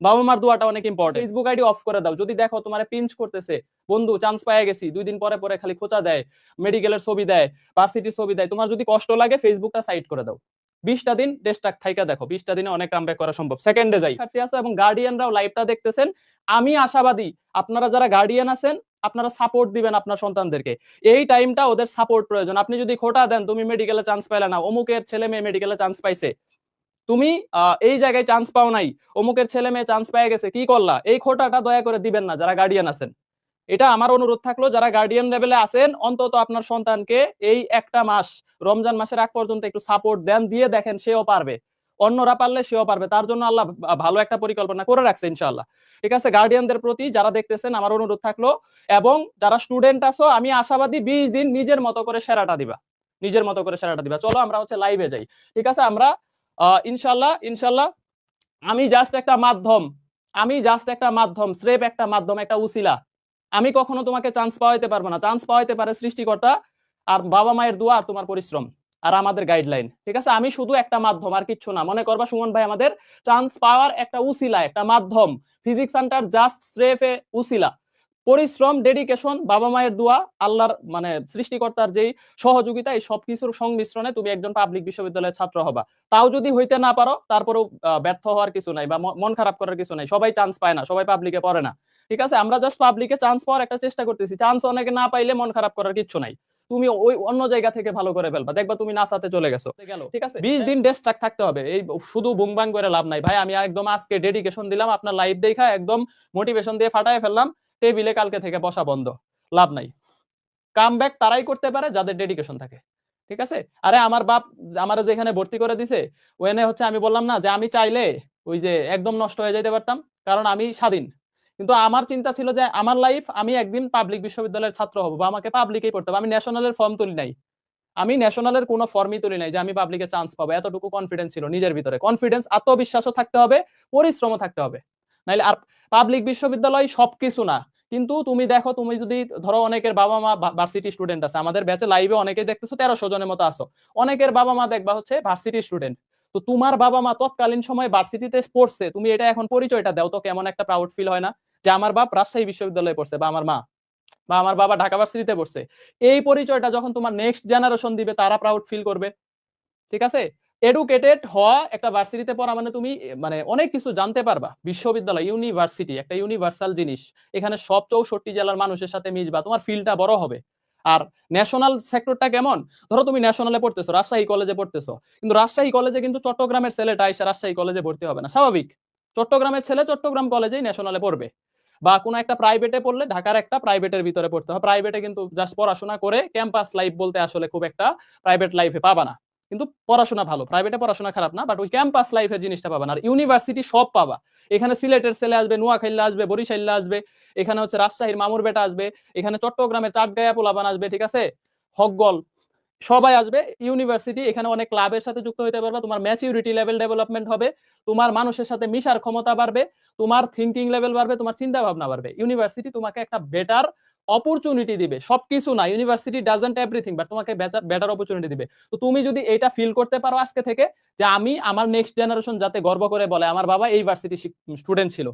বাবা মার দোয়াটা অনেক ইম্পর্টেন্ট ফেসবুক আইডি অফ করে দাও। যদি দেখো তোমার পিঞ্চ করতেছে বন্ধু চান্স পাইয়া গেছি দুই দিন পরে পরে খালি খোঁচা দেয় মেডিকেলের ছবি দেয় ভার্সিটির ছবি দেয় তোমার যদি কষ্ট লাগে ফেসবুকটা সাইড করে দাও। বিশটা দিন ডেস্কটাক থাইকা দেখো বিশটা দিনে অনেক কামব্যাক করা সম্ভব। সেকেন্ডে যাই। শিক্ষার্থী আছে এবং গার্ডিয়ানরাও লাইভটা দেখতেছেন। আমি আশাবাদী আপনারা যারা গার্ডিয়ান আছেন আপনারা সাপোর্ট দিবেন আপনার সন্তানদেরকে। এই টাইমটা ওদের সাপোর্ট প্রয়োজন। আপনি যদি খোটা দেন তুমি মেডিকেলে চান্স পাইলে না অমুকের ছেলে মেয়ে মেডিকেলে চান্স পাইছে। তুমি এই জায়গায় চান্স পাও নাই। অমুকের ছেলে মেয়ে চান্স পেয়ে গেছে, কি করলা? এই খোটাটা দয়া করে দিবেন না, যারা গার্ডিয়ান আছেন। এটা আমার অনুরোধ থাকল, যারা গার্ডিয়ান লেভেলে আছেন, অন্তত আপনার সন্তানকে এই একটা মাস, রমজান মাসের আগ পর্যন্ত একটু সাপোর্ট দেন, দিয়ে দেখেন সেও পারবে। অন্যরা পারলে সেও পারবে। তার জন্য আল্লাহ ভালো একটা পরিকল্পনা করে রাখছে, ইনশাআল্লাহ। ঠিক আছে গার্ডিয়ানদের প্রতি যারা দেখতেছেন, আমার অনুরোধ থাকল, এবং যারা স্টুডেন্ট আছো, আমি আশাবাদী বিশ দিন নিজের মতো করে সেরাটা দিবা। নিজের মতো করে সেরাটা দিবা। চলো আমরা হচ্ছে লাইভে যাই। ঠিক আছে, আমরা ইনশাল্লাহ ইনশাল্লাহ। আমি জাস্ট একটা মাধ্যম, আমি জাস্ট একটা মাধ্যম, স্রেফ একটা মাধ্যম, একটা উসিলা। আমি কখনো তোমাকে চান্স পাওয়াইতে পারব না। চান্স পাওয়াইতে পারে সৃষ্টিকর্তা আর বাবা মায়ের দোয়া আর তোমার পরিশ্রম আর আমাদের গাইডলাইন ঠিক আছে? আমি শুধু একটা মাধ্যম আর কিচ্ছু না। মনে করবা সুমন ভাই, আমাদের চান্স পাওয়ার একটা উসিলা, একটা মাধ্যম। ফিজিক্স সেন্টার জাস্ট স্রেফ উসিলা। পরিশ্রম ডেডিকেশন বাবা মায়ের দোয়া আল্লাহর মানে সৃষ্টিকর্তার যেই সহযোগিতা এই সবকিছুর সংমিশ্রণে তুমি একজন পাবলিক বিশ্ববিদ্যালয়ের ছাত্র হবা। তাও যদি হইতে না পারো তারপরেও ব্যর্থ হওয়ার কিছু নাই বা মন খারাপ করার কিছু নাই। সবাই চান্স পায় না সবাই পাবলিকে পড়ে না। ঠিক আছে? আমরা জাস্ট পাবলিকে চান্স পাওয়ার একটা চেষ্টা করতেছি। চান্স অনেকে না পাইলে মন খারাপ করার কিছু নাই। তুমি ওই অন্য জায়গা থেকে ভালো করে ফেলবা। দেখবা তুমি নাসাতে চলে গেছো। ঠিক আছে? বিশ দিন ডেস্ট্রাক থাকতে হবে। এই শুধু বুংবাং করে লাভ নাই। ভাই আমি একদম আজকে ডেডিকেশন দিলাম আপনার লাইভ দেখা একদম মোটিভেশন দিয়ে ফাটায় ফেললাম। টেবিলে কালকে থেকে বসা বন্ধ। লাভ নাই। কাম ব্যাক তারাই করতে পারে যাদের ডেডিকেশন থাকে। ঠিক আছে? আরে আমার বাপ আমার যেখানে ভর্তি করে দিছে, ওখানে হচ্ছে আমি বললাম না যে আমি চাইলে ওই যে একদম নষ্ট হয়ে যাইতে পারতাম, কারণ আমি স্বাধীন। কিন্তু আমার চিন্তা ছিল যে আমার লাইফ আমি একদিন পাবলিক বিশ্ববিদ্যালয়ের ছাত্র হব বা আমাকে পাবলিকেই পড়তে হবে। আমি ন্যাশনালের ফর্ম তুলি নাই। আমি ন্যাশনালের কোনো ফর্মই তুলি নাই যে আমি পাবলিকে চান্স পাবো। এতটুকু কনফিডেন্স ছিল নিজের ভিতরে। কনফিডেন্স আত্মবিশ্বাসও থাকতে হবে, পরিশ্রমও থাকতে হবে। নাইলে আর পাবলিক বিশ্ববিদ্যালয় সবকিছু না। কিন্তু তুমি দেখো, তুমি যদি ধরো অনেকের বাবা মা ভার্সিটি স্টুডেন্ট আছে, আমাদের ব্যাচে লাইভে অনেকে দেখতেছো তেরোশো জনের মতো আসো অনেকের বাবা মা দেখবা হচ্ছে ভার্সিটি স্টুডেন্ট তো তোমার বাবা মা তৎকালীন সময় ভার্সিটিতে পড়ছে, তুমি এটা এখন পরিচয়টা দাও তো কেমন একটা প্রাউড ফিল হয় না যে আমার বাপ রাজশাহী বিশ্ববিদ্যালয়ে পড়ছে বা আমার মা বা আমার বাবা ঢাকা ভার্সিটিতে পড়ছে। এই পরিচয়টা যখন তোমার নেক্সট জেনারেশন দিবে, তারা প্রাউড ফিল করবে। ঠিক আছে? এডুকেটেড হওয়া একটা ভার্সিটিতে পড়া মানে তুমি মানে অনেক কিছু জানতে পারবা। বিশ্ববিদ্যালয় ইউনিভার্সিটি একটা ইউনিভার্সাল জিনিস। এখানে সব চৌষট্টি জেলার মানুষের সাথে মিশবা, তোমার ফিল্ডটা বড় হবে। আর ন্যাশনাল সেক্টরটা কেমন? ধরো তুমি ন্যাশনালে পড়তেছো, রাজশাহী কলেজে পড়তেছো। কিন্তু রাজশাহী কলেজে কিন্তু চট্টগ্রামের ছেলেটা এসে রাজশাহী কলেজে ভর্তি হবে না। স্বাভাবিক। চট্টগ্রামের ছেলে চট্টগ্রাম কলেজেই ন্যাশনালে পড়বে। বা কোনো একটা প্রাইভেটে পড়লে ঢাকার একটা প্রাইভেটের ভিতরে পড়তে হবে। প্রাইভেটে কিন্তু জাস্ট পড়াশোনা করে ক্যাম্পাস লাইফ বলতে আসলে খুব একটা প্রাইভেট লাইফে পাবা না। কিন্তু পড়াশোনা ভালো প্রাইভেটে পড়াশোনা খারাপ না বাট ওই ক্যাম্পাস লাইফের জিনিসটা পাবা না। আর ইউনিভার্সিটি সব পাবা। এখানে সিলেটের ছেলে আসবে নোয়াখাইল্লা আসবে বরিশাল্লা আসবে, এখানে হচ্ছে রাজশাহীর মামুর বেটা আসবে, এখানে চট্টগ্রামের চাটগায়া পোলাবান আসবে, ঠিক আছে? হকগল, সবাই আসবে ইউনিভার্সিটি এখানে অনেক ক্লাবের সাথে যুক্ত হতে পারবে, তোমার ম্যাচিউরিটি লেভেল ডেভেলপমেন্ট হবে, তোমার মানুষের সাথে মিশার ক্ষমতা বাড়বে, তোমার থিঙ্কিং লেভেল বাড়বে, তোমার চিন্তা ভাবনা বাড়বে। ইউনিভার্সিটি তোমাকে একটা বেটার অপরচুনিটি দিবে। সবকিছু না ইউনিভার্সিটি ডাজেন্ট এভরিথিং বাট তোমাকে বেটার অপরচুনিটি দিবে। তো তুমি যদি এটা ফিল করতে পারো আজকে থেকে, যে আমি আমার নেক্সট জেনারেশন যাতে গর্ব করে বলে, আমার বাবা এই ভার্সিটি স্টুডেন্ট ছিল।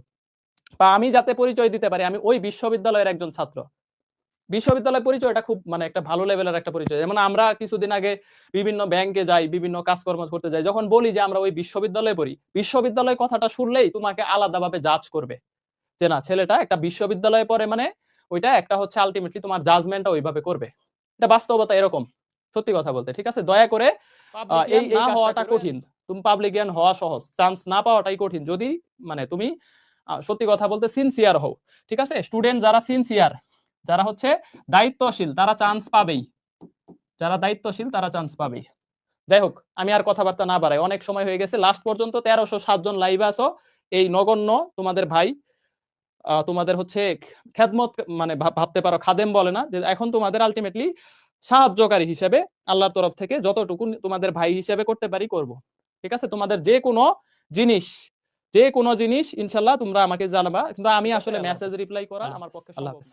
বা আমি যাতে পরিচয় দিতে পারি, আমি ওই বিশ্ববিদ্যালয়ের একজন ছাত্র। বিশ্ববিদ্যালয় পরিচয়টা খুব মানে একটা ভালো লেভেলের একটা পরিচয়। যেমন আমরা কিছুদিন আগে বিভিন্ন ব্যাংকে যাই, বিভিন্ন কাজকর্ম করতে যাই, যখন বলি যে আমরা ওই বিশ্ববিদ্যালয়ে পড়ি বিশ্ববিদ্যালয় কথাটা শুনলেই তোমাকে আলাদাভাবে জাজ করবে। যে না, ছেলেটা একটা বিশ্ববিদ্যালয়ে পড়ে মানে ওইটা একটা হচ্ছে আলটিমেটলি তোমার জাজমেন্টটা ওইভাবে করবে। এটা বাস্তবতা এরকম সত্যি কথা বলতে ঠিক আছে? দয়া করে এই না হওয়াটা কঠিন। তুমি পাবলিক জ্ঞান হওয়া সহজ চান্স না পাওয়াটাই কঠিন। যদি মানে তুমি সত্যি কথা বলতে সিনসিয়ার হও ঠিক আছে? স্টুডেন্ট যারা সিনসিয়ার যারা হচ্ছে দায়িত্বশীল তারা চান্স পাবেই। যারা দায়িত্বশীল তারা চান্স পাবেই। যাই হোক আমি আর কথাবার্তা না বাড়াই। অনেক সময় হয়ে গেছে লাস্ট পর্যন্ত তেরোশো সাতজন লাইভে আসো এই নগণ্য তোমাদের ভাই তোমাদের হচ্ছে খেদমত মানে ভাবতে পারো খাদেম বলে না যে এখন তোমাদের আলটিমেটলি সাহায্যকারী হিসেবে আল্লাহর তরফ থেকে যতটুকু তোমাদের ভাই হিসেবে করতে পারি করব। ঠিক আছে? তোমাদের যে কোনো জিনিস যে কোনো জিনিস ইনশাল্লাহ তোমরা আমাকে জানাবা। কিন্তু আমি আসলে মেসেজ রিপ্লাই করা আমার পক্ষে আল্লাহ হাফেজ।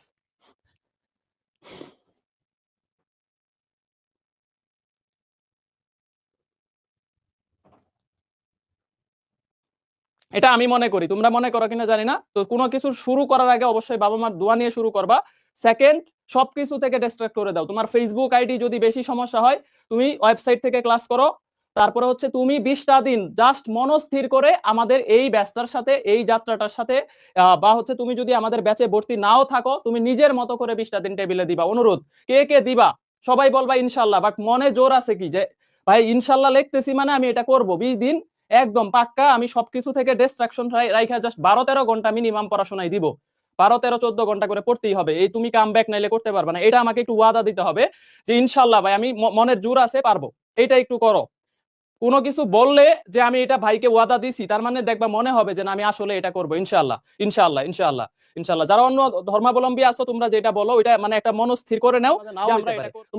এটা আমি মনে করি, তোমরা মনে করো কিনা জানি না। তো কোনো কিছু শুরু করার আগে অবশ্যই বাবা মার দোয়া নিয়ে শুরু করবা। সেকেন্ড সবকিছু থেকে ডিস্ট্রাক্ট করে দাও। তোমার ফেসবুক আইডি যদি বেশি সমস্যা হয়, তুমি ওয়েবসাইট থেকে ক্লাস করো। তারপরে হচ্ছে তুমি বিশটা দিন জাস্ট মনস্থির করে আমাদের এই ব্যাচটার সাথে, এই যাত্রাটার সাথে বা হচ্ছে তুমি যদি আমাদের ব্যাচে ভর্তি নাও থাকো, তুমি নিজের মতো করে বিশটা দিন টেবিলে দিবা। অনুরোধ, কে কে দিবা? সবাই বলবা ইনশাল্লাহ বাট মনে জোর আছে কি? যে, ভাই, ইনশাল্লাহ লিখতেছি মানে আমি এটা করব। বিশ দিন একদম পাক্কা আমি সবকিছু থেকে ডিস্ট্রাকশন রাইখা জাস্ট বারো তেরো ঘণ্টা মিনিমাম পড়াশোনায় দিব। বারো তেরো চোদ্দ ঘণ্টা করে পড়তেই হবে। এই তুমি কাম ব্যাক নাইলে করতে পারবে না। এটা আমাকে একটু ওয়াদা দিতে হবে যে ইনশাল্লাহ ভাই আমি মনের জোর আছে পারব। এটা একটু করো। কোনো কিছু বললে যে আমি এটা ভাইকে ওয়াদা দিছি তার মানে দেখবা মনে হবে যে না আমি আসলে এটা করব ইনশাল্লাহ ইনশাল্লাহ ইনশাল্লাহ ইনশাল্লাহ যারা অন্য ধর্মাবলম্বী আছো তোমরা যেটা বলো ওইটা মানে একটা মনস্থির করে নাও আমরা এটা তোমার